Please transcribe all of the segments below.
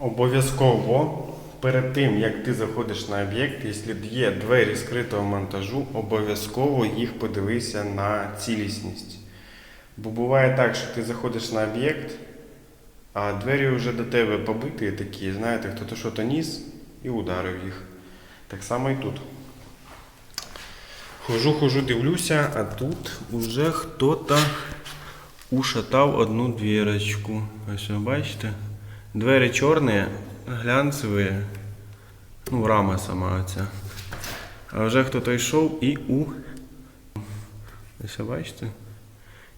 Обов'язково перед тим, як ти заходиш на об'єкт, якщо є двері скритого монтажу, обов'язково їх подивися на цілісність. Бо буває так, що ти заходиш на об'єкт, а двері вже до тебе побиті такі, знаєте, хто-то що-то ніс і ударив їх. Так само і тут. Хожу, хожу, дивлюся, а тут уже хто-то ушатав одну дверочку. Ось ви бачите? Двері чорні, глянцеві, ну, рама сама оця. А вже хтось йшов і у. Ось бачите?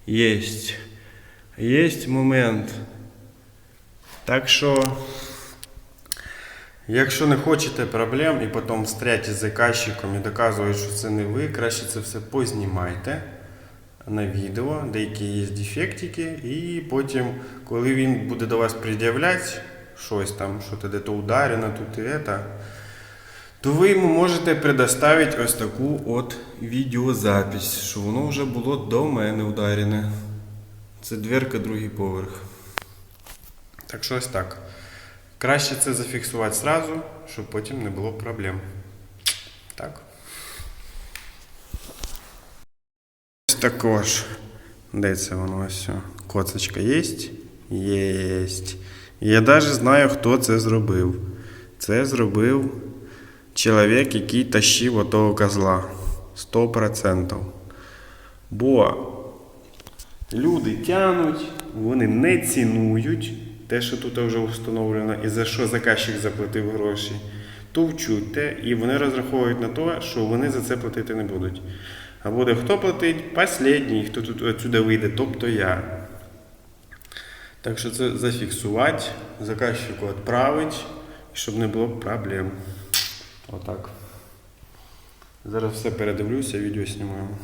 Єсть. Єсть момент. Так що, якщо не хочете проблем і потім встряти з заказчиком і доказують, що це не ви, краще це все познімайте на відео, деякі є дефектики, і потім, коли він буде до вас пред'являти щось там, що то де-то ударено, тут і це, то ви йому можете предоставити ось таку от відеозапись, що воно вже було до мене ударене. Це дверка, другий поверх. Так що ось так. Краще це зафіксувати зразу, щоб потім не було проблем. Так. Також. Де це воно ось? Коцочка є? Єсть. Я навіть знаю, хто це зробив. Це зробив чоловік, який тащив отого козла. 100%. Бо люди тянуть, вони не цінують те, що тут вже встановлено, і за що заказчик заплатив гроші. Товчуть те, і вони розраховують на те, що вони за це платити не будуть. А буде хто платить? Последній, хто тут отсюди вийде, тобто я. Так що це зафіксувати, заказчику відправити, щоб не було проблем. Отак. Зараз все передивлюся, відео знімаємо.